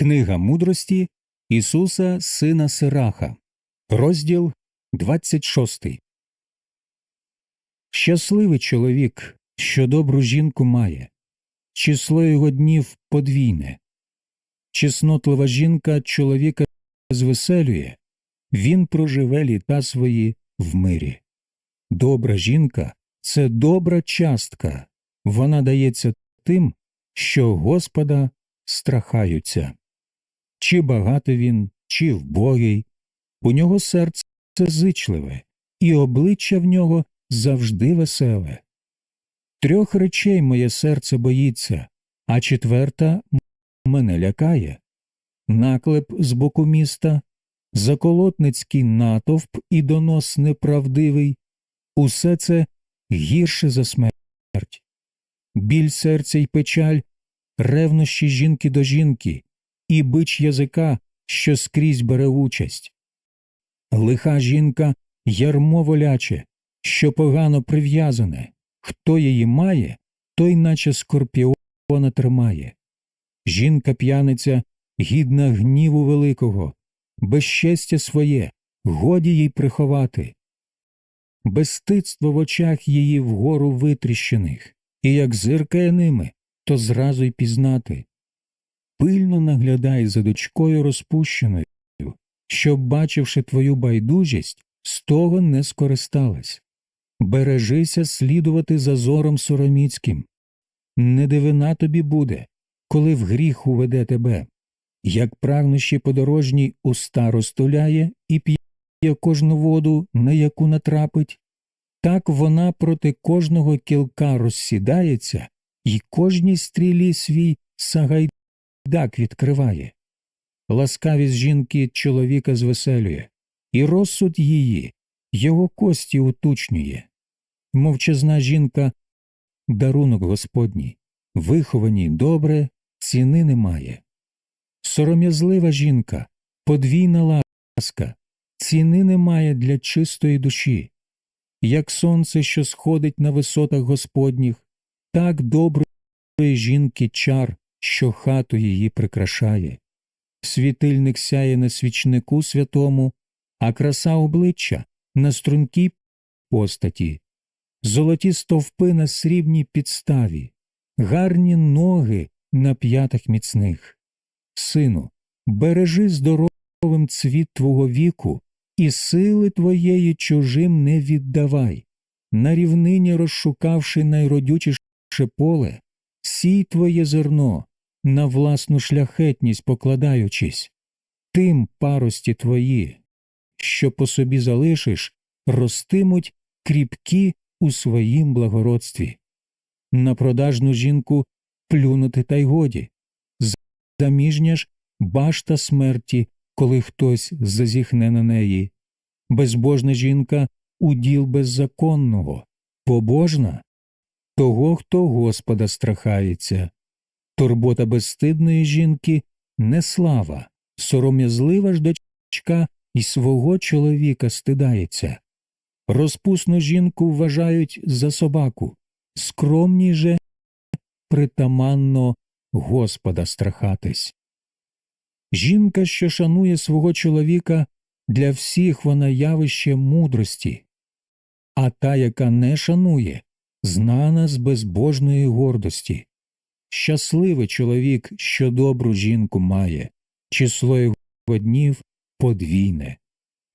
Книга мудрості Ісуса Сина Сираха, розділ 26. Щасливий чоловік, що добру жінку має, число його днів подвійне. Чеснотлива жінка чоловіка звеселює, він проживе літа свої в мирі. Добра жінка це добра частка, вона дається тим, що Господа страхаються. Чи багатий він, чи вбогий, у нього серце зичливе, і обличчя в нього завжди веселе. Трьох речей моє серце боїться, а четверта мене лякає наклеп з боку міста, заколотницький натовп і донос неправдивий усе це гірше за смерть. Біль серця й печаль, ревнощі жінки до жінки, і бич язика, що скрізь бере участь. Лиха жінка ярмо воляче, що погано прив'язане. Хто її має, той наче скорпіона тримає. Жінка п'яниця гідна гніву великого, безчестя своє, годі їй приховати. Безстидство в очах її вгору витріщених, і як зиркає ними, то зразу й пізнати. Пильно наглядай за дочкою розпущеною, щоб, бачивши твою байдужість, з того не скористалась. Бережися слідувати за зором сороміцьким. Не дивина тобі буде, коли в гріх уведе тебе, як прагнущий подорожній уста розтуляє і п'є кожну воду, на яку натрапить, так вона проти кожного кілка розсідається і кожній стрілі свій сагайдак відкриває. Ласкавість жінки чоловіка звеселює, і розсуд її, його кості утучнює. Мовчазна жінка дарунок Господній, вихованій добре, ціни немає. Сором'язлива жінка, подвійна ласка, ціни немає для чистої душі. Як сонце, що сходить на висотах Господніх, так доброї жінки чар, що хату її прикрашає. Світильник сяє на свічнику святому, а краса обличчя на стрункій постаті, золоті стовпи на срібній підставі, гарні ноги на п'ятах міцних. Сину, бережи здоровим цвіт твого віку і сили твоєї чужим не віддавай. На рівнині, розшукавши найродючіше поле, сій твоє зерно, на власну шляхетність покладаючись, тим парості твої, що по собі залишиш, ростимуть кріпкі у своїм благородстві. На продажну жінку плюнути та й годі, заміжня ж башта смерті, коли хтось зазіхне на неї. Безбожна жінка уділ беззаконного, побожна того, хто Господа страхається. Турбота безстидної жінки не слава, сором'язлива ж дочка і свого чоловіка стидається. Розпусну жінку вважають за собаку, скромній же притаманно Господа страхатись. Жінка, що шанує свого чоловіка, для всіх вона явище мудрості, а та, яка не шанує, знана з безбожної гордості. Щасливий чоловік, що добру жінку має, число його днів подвійне.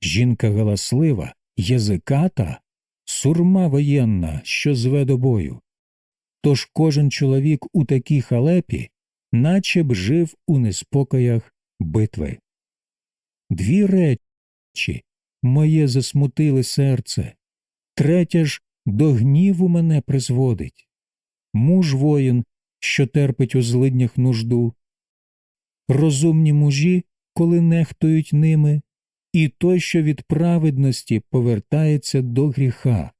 Жінка галаслива, язиката, сурма воєнна, що зве до бою. Тож кожен чоловік у такій халепі, наче б жив у неспокоях битви. Дві речі моє засмутили серце, третя ж до гніву мене призводить. Муж воїн, що терпить у злиднях нужду, розумні мужі, коли нехтують ними, і той, що від праведності повертається до гріха.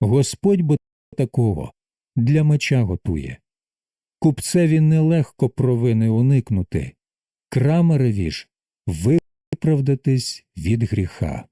Господь бо такого для меча готує. Купцеві нелегко провини уникнути, крамареві ж виправдатись від гріха.